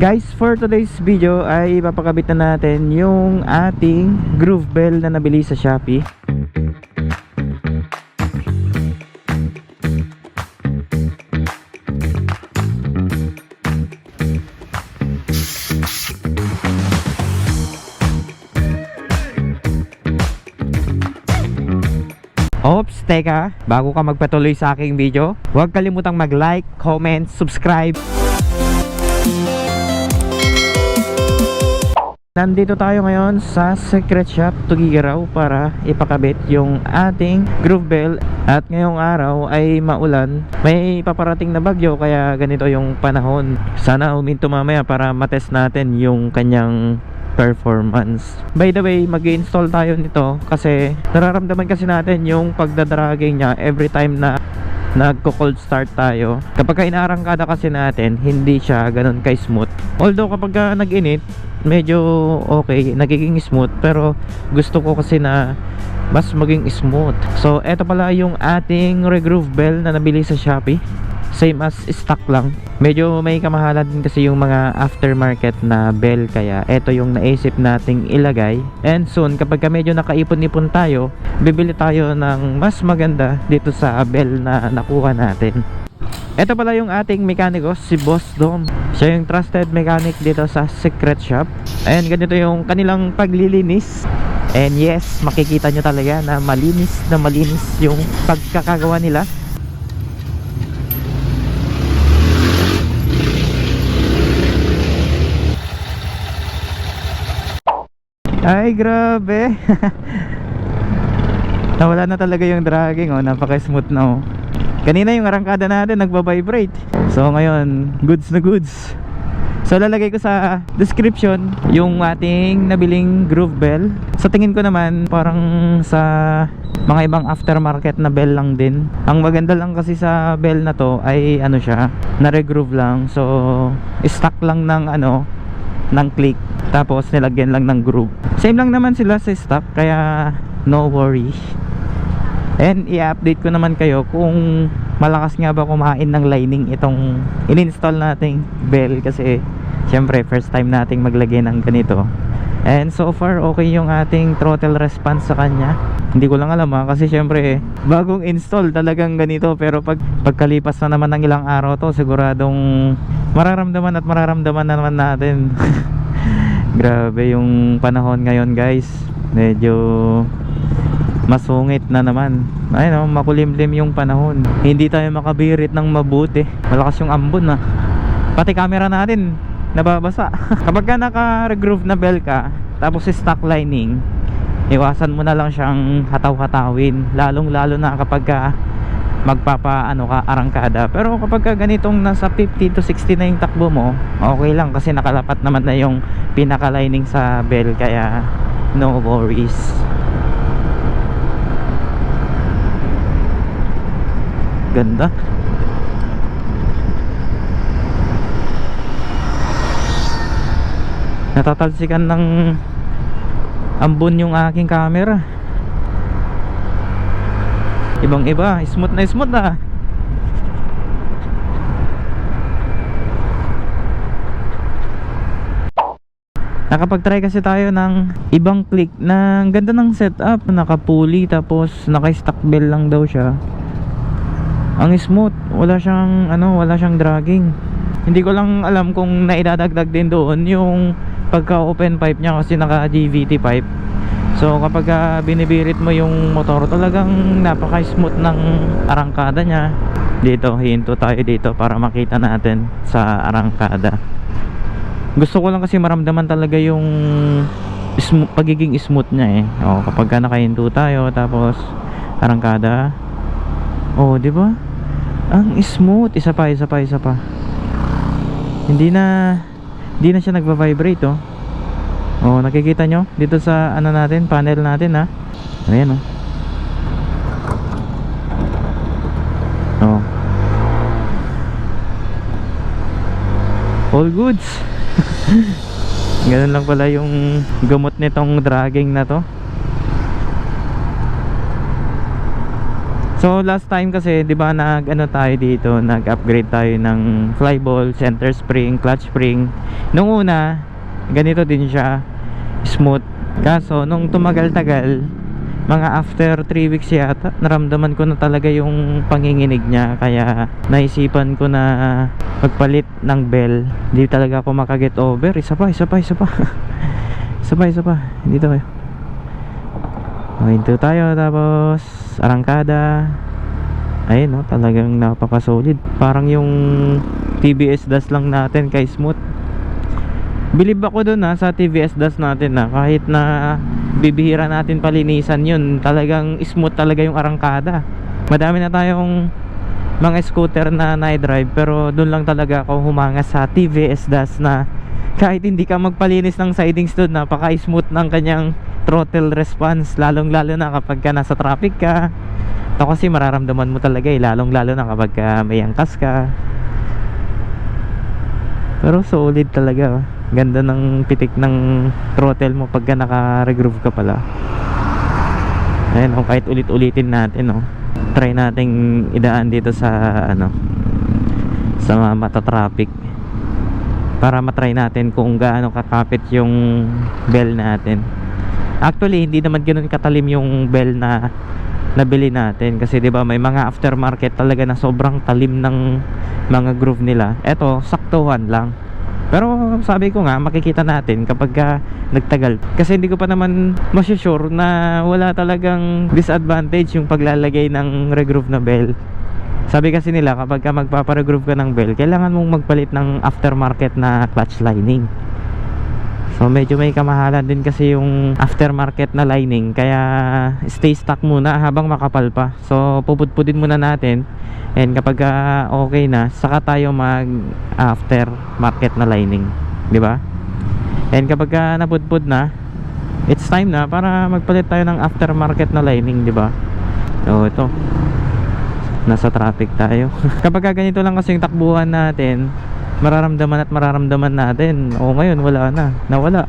Guys, for today's video ay papakabit na natin yung ating groove bell na nabili sa Shopee. Oops, teka, bago ka magpatuloy sa aking video, huwag kalimutang mag-like, comment, subscribe. Nandito tayo ngayon sa Secret Shop Tugigaraw para ipakabit yung ating groove bell. At ngayong araw ay maulan. May paparating na bagyo kaya ganito yung panahon. Sana huminto mamaya para matest natin yung kanyang performance. By the way mag install tayo nito kasi nararamdaman kasi natin yung pagdadragging niya every time na nagko-cold start tayo. Kapag ka inaarangkada kasi natin hindi siya ganun kay smooth although kapag ka nag-init medyo okay nagiging smooth pero gusto ko kasi na mas maging smooth. So eto pala yung ating regroove bell na nabili sa Shopee. Same as stock lang. Medyo may kamahalan din kasi yung mga aftermarket na bell kaya eto yung naisip nating ilagay. And soon kapag ka medyo nakaipon-ipon tayo bibili tayo ng mas maganda dito sa bell na nakuha natin ito pala yung ating mekaniko, si Boss Dom. Siya yung trusted mechanic dito sa Secret Shop. Ayan, ganito yung kanilang paglilinis. And yes, makikita nyo talaga na malinis na malinis yung pagkakagawa nila. Ay, grabe. Nawala na talaga yung dragging, oh. Napaka-smooth na, oh. Kanina yung arangkada natin nagba-vibrate. So ngayon, goods na goods. So lalagay ko sa description yung ating nabiling groove bell. Sa tingin ko naman parang sa mga ibang aftermarket na bell lang din. Ang maganda lang kasi sa bell na to ay ano siya, na-regroove lang. So stock lang ng ano ng click tapos nilagyan lang ng groove. Same lang naman sila sa stock kaya no worry. And i-update ko naman kayo kung malakas nga ba kumain ng lining itong in-install nating bell kasi syempre first time nating maglagay ng ganito. And so far okay yung ating throttle response sa kanya. Hindi ko lang alam ha kasi syempre bagong install talagang ganito pero pag pagkalipas na naman ng ilang araw to siguradong mararamdaman at mararamdaman na naman natin. Grabe yung panahon ngayon guys. Medyo masungit na naman. Ayun oh, makulimlim yung panahon. Hindi tayo makabirit ng mabuti. Malakas yung ambon na pati camera natin nababasa. Kapag ka naka-regroove na bell ka tapos stock lining iwasan mo na lang siyang hataw-hatawin. Lalong lalo na kapag ka magpapa ano ka arangkada. Pero kapag ka ganitong nasa 50 to 60 na yung takbo mo okay lang kasi nakalapat naman na yung pinaka lining sa bell kaya no worries Ganda. Natatalsikan ng ambon yung aking camera. Ibang iba, smooth na smooth na. Nakapag-try kasi tayo ng ibang click na ganda ng setup. Naka-pulley tapos naka-stock lang daw siya ang smooth. Wala siyang ano wala siyang dragging. Hindi ko lang alam kung naidadagdag din doon yung pagka open pipe niya kasi naka GVT pipe. So kapag uh, binibirit mo yung motor talagang napaka smooth ng arangkada niya. Dito hinto tayo dito para makita natin sa arangkada. Gusto ko lang kasi maramdaman talaga yung smo- pagiging smooth niya eh. O, kapag ka nakahinto tayo tapos arangkada. Oh di ba ang smooth. Isa pa isa pa isa pa. Hindi na hindi na siya nagva-vibrate oh. Oh nakikita nyo? Dito sa ano natin panel natin ha ayan oh. Oh. All goods. Ganun lang pala yung gamot nitong dragging na to So last time kasi 'di ba nag ano tayo dito, nag-upgrade tayo ng flyball, center spring, clutch spring. Nung una, ganito din siya, smooth. Kaso nung tumagal-tagal, mga after 3 weeks yata, naramdaman ko na talaga yung panginginig niya kaya naisipan ko na magpalit ng bell. Hindi talaga ako makaget over. Isa pa, isa pa, isa pa. isa pa, isa pa. Dito kayo. Hinto tayo tapos arangkada. Ayun no, talagang napaka-solid. Parang yung TBS das lang natin kay smooth. Bilib ako dun ha, sa TVS das natin na kahit na bibihira natin palinisan yun, talagang smooth talaga yung arangkada. Madami na tayong mga scooter na night drive pero dun lang talaga ako humanga sa TVS das na kahit hindi ka magpalinis ng sidings doon, napaka-smooth ng kanyang throttle response lalong lalo na kapag ka nasa traffic ka. Ito kasi mararamdaman mo talaga eh lalong lalo na kapag ka may angkas ka. Pero solid talaga ganda ng pitik ng throttle mo pagka naka-regroove ka pala. Ayun oh, kahit ulit-ulitin natin oh. try nating idaan dito sa ano sa mata traffic para matry natin kung gaano kakapit yung bell natin actually hindi naman ganoon katalim yung bell na nabili natin. Kasi 'di ba may mga aftermarket talaga na sobrang talim ng mga groove nila. Eto saktuhan lang. Pero sabi ko nga makikita natin kapag ka nagtagal. Kasi hindi ko pa naman masyusure na wala talagang disadvantage yung paglalagay ng regroove na bell. Sabi kasi nila kapag ka magpaparegroove ka ng bell kailangan mong magpalit ng aftermarket na clutch lining So medyo may kamahalan din kasi yung aftermarket na lining. Kaya stay stock muna habang makapal pa. So pupudpudin muna natin. And kapag ah, okay na Saka tayo mag aftermarket na lining. Di ba? And kapag ah, napudpud na It's time na para magpalit tayo ng aftermarket na lining di ba? So ito. Nasa traffic tayo. Kapag ka ganito lang kasi yung takbuhan natin mararamdaman at mararamdaman natin. O ngayon wala na. Nawala.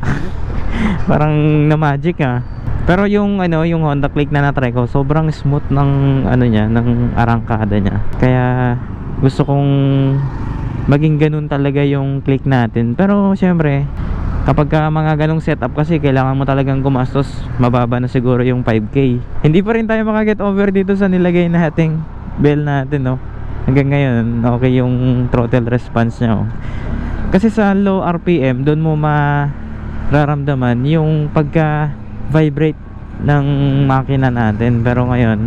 Parang na magic ah. Pero yung ano yung Honda Click na na-try ko sobrang smooth ng ano niya ng arangkada niya. Kaya gusto kong maging ganun talaga yung click natin. Pero syempre kapag ka mga ganong setup kasi kailangan mo talagang gumastos mababa na siguro yung 5k hindi pa rin tayo makaget over dito sa nilagay nating bell natin no hanggang ngayon okay yung throttle response niya oh. kasi sa low RPM doon mo mararamdaman yung pagka vibrate ng makina natin. Pero ngayon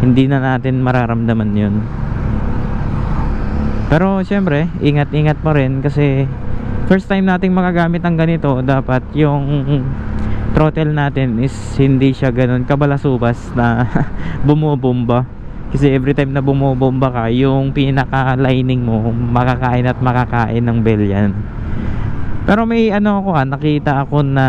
hindi na natin mararamdaman yun. Pero syempre ingat-ingat pa rin kasi first time nating makagamit ng ganito dapat yung throttle natin is hindi siya ganun kabalasubas na bumubomba kasi every time na bumobomba ka yung pinaka lining mo makakain at makakain ng bell yan. Pero may ano ako ha nakita ako na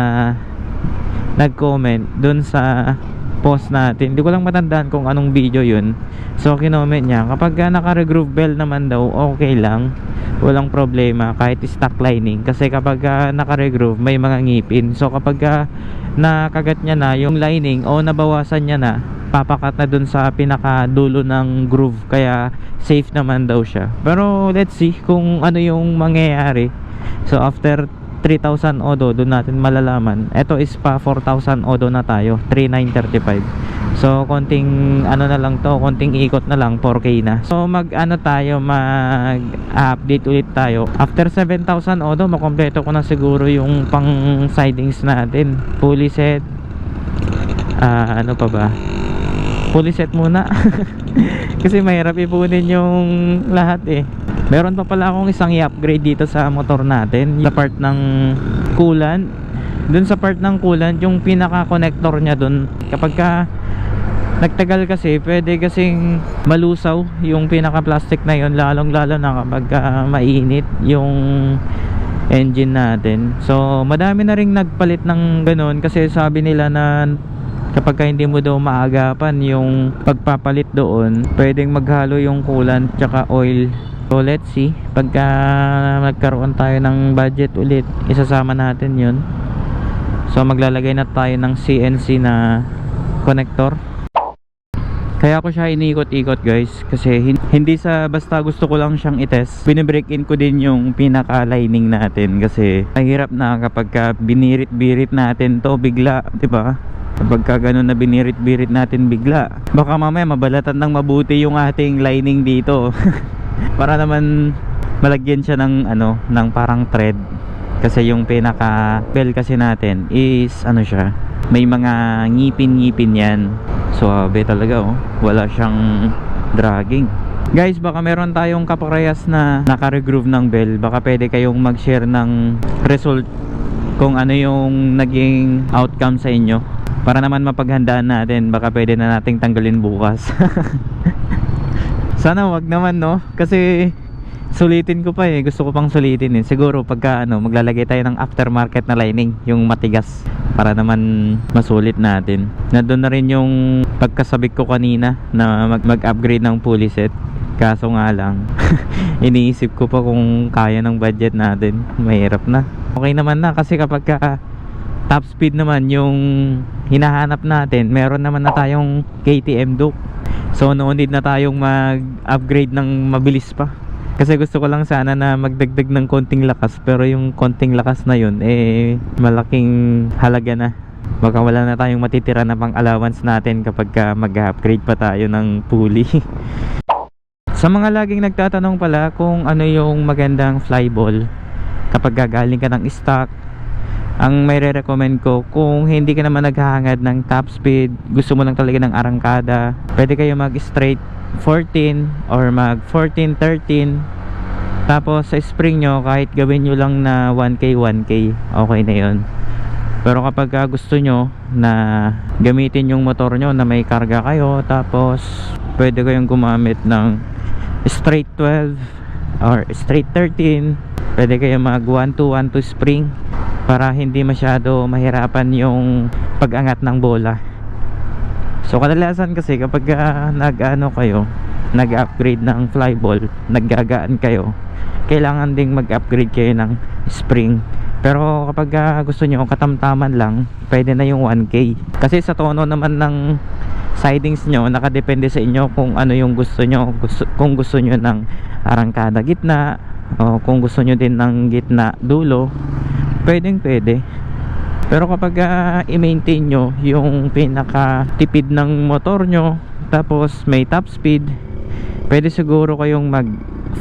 nag comment dun sa post natin. Hindi ko lang matandaan kung anong video yun. So kinoment niya kapag ka naka-regroove bell naman daw okay lang. Walang problema kahit stock lining. Kasi kapag ka naka-regroove may mga ngipin. So kapag ka nakagat niya na yung lining o nabawasan niya na papakat na dun sa pinaka dulo ng groove kaya safe naman daw siya. Pero let's see kung ano yung mangyayari. So after 3,000 odo doon natin malalaman. Ito is pa 4,000 odo na tayo. 3,935 so konting ano na lang to konting ikot na lang 4k na. So mag ano tayo mag update ulit tayo. After 7,000 odo makompleto ko na siguro yung pang sidings natin. Fully set ah ano pa ba fully set muna. Kasi mahirap ipunin yung lahat eh. Meron pa pala akong isang i-upgrade dito sa motor natin. Sa part ng coolant. Dun sa part ng coolant yung pinaka connector nya dun kapag ka nagtagal kasi pwede kasing malusaw yung pinaka plastic na yun lalong lalo na kapag ka mainit yung engine natin. So madami na ring nagpalit ng ganun kasi sabi nila na kapag ka hindi mo daw maagapan yung pagpapalit doon pwedeng maghalo yung coolant tsaka oil so let's see pagka nagkaroon tayo ng budget ulit isasama natin yun so maglalagay na tayo ng CNC na connector Kaya ako siya iniikot-ikot guys kasi hin- hindi sa basta gusto ko lang siyang itest. Binibreak in ko din yung pinaka-lining natin kasi mahirap na kapag ka binirit-birit natin to bigla, 'di ba? Kapag ka ganun na binirit-birit natin bigla, baka mamaya mabalatan ng mabuti yung ating lining dito. Para naman malagyan siya ng ano, ng parang thread. Kasi yung pinaka bell kasi natin is ano siya, may mga ngipin-ngipin yan. Suabe talaga oh. Wala siyang dragging. Guys, baka meron tayong kaparehas na naka-regroove ng bell. Baka pwede kayong mag-share ng result kung ano yung naging outcome sa inyo. Para naman mapaghandaan natin, baka pwede na nating tanggalin bukas. Sana wag naman no, kasi sulitin ko pa eh. Gusto ko pang sulitin eh. Siguro pagka ano, maglalagay tayo ng aftermarket na lining, yung matigas para naman masulit natin. Nandun na rin yung pagkasabik ko kanina na mag- mag-upgrade ng pulley set. Kaso nga lang, iniisip ko pa kung kaya ng budget natin. Mahirap na. Okay naman na kasi kapag ka top speed naman yung hinahanap natin, meron naman na tayong KTM Duke. So no need na tayong mag-upgrade ng mabilis pa. Kasi gusto ko lang sana na magdagdag ng konting lakas pero yung konting lakas na yun eh malaking halaga na. Baka wala na tayong matitira na pang allowance natin kapag ka mag-upgrade pa tayo ng pulley. Sa mga laging nagtatanong pala kung ano yung magandang flyball kapag gagaling ka ng stock ang may re-recommend ko kung hindi ka naman naghahangad ng top speed gusto mo lang talaga ng arangkada pwede kayo mag straight 14 or mag 14 13 tapos sa spring nyo kahit gawin nyo lang na 1k 1k okay na yon pero kapag ah, gusto nyo na gamitin yung motor nyo na may karga kayo tapos pwede kayong gumamit ng straight 12 or straight 13 pwede kayo mag 1 to 1 to spring para hindi masyado mahirapan yung pag-angat ng bola. So kadalasan kasi kapag ah, nag-ano kayo nag-upgrade ng flyball naggagaan kayo kailangan ding mag-upgrade kayo ng spring. Pero kapag ah, gusto nyo katamtaman lang pwede na yung 1k kasi sa tono naman ng sidings nyo nakadepende sa inyo kung ano yung gusto nyo. Gusto, kung gusto nyo ng arangkada gitna o kung gusto nyo din ng gitna dulo pwedeng pwede. Pero kapag ah, i-maintain nyo yung pinaka tipid ng motor nyo tapos may top speed pwede siguro kayong mag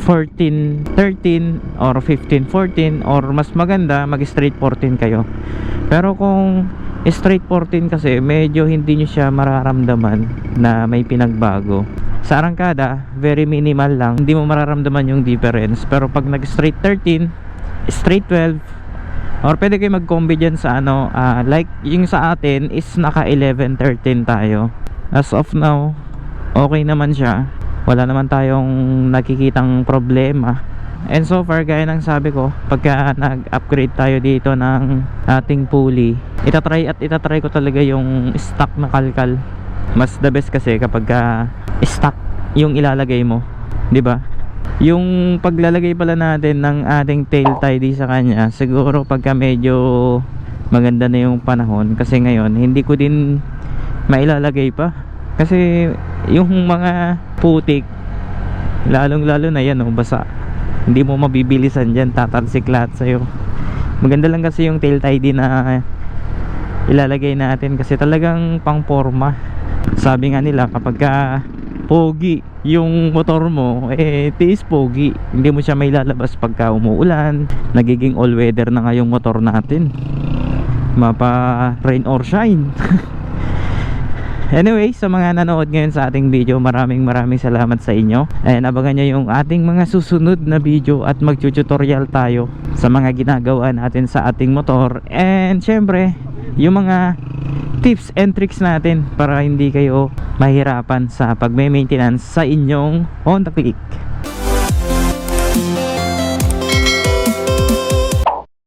14 13 or 15 14 or mas maganda mag straight 14 kayo. Pero kung straight 14 kasi medyo hindi nyo siya mararamdaman na may pinagbago. Sa arangkada very minimal lang. Hindi mo mararamdaman yung difference. Pero pag nag straight 13 straight 12 or pwede kayo mag-combi dyan sa ano ah, like yung sa atin is naka 11 13 tayo. As of now okay naman siya. Wala naman tayong nakikitang problema. And so far gaya ng sabi ko pagka nag-upgrade tayo dito ng ating pulley itatry at itatry ko talaga yung stock na kalkal. Mas the best kasi kapag ka stock yung ilalagay mo 'di ba yung paglalagay pala natin ng ating tail tidy sa kanya siguro pagka medyo maganda na yung panahon kasi ngayon hindi ko din mailalagay pa. Kasi yung mga putik lalong lalo na yan oh, basa. Hindi mo mabibilisan dyan tatalsik lahat sa'yo. Maganda lang kasi yung tail tidy na ilalagay natin kasi talagang pang forma sabi nga nila kapag ka pogi. Yung motor mo eh tiis pogi. Hindi mo siya may pagka umuulan. Nagiging all weather na nga yung motor natin. Mapa rain or shine. Anyway, sa mga nanood ngayon sa ating video, maraming maraming salamat sa inyo. And abangan nyo yung ating mga susunod na video at mag-tutorial tayo sa mga ginagawa natin sa ating motor. And syempre, yung mga tips and tricks natin para hindi kayo mahirapan sa pagme-maintenance sa inyong Honda Click.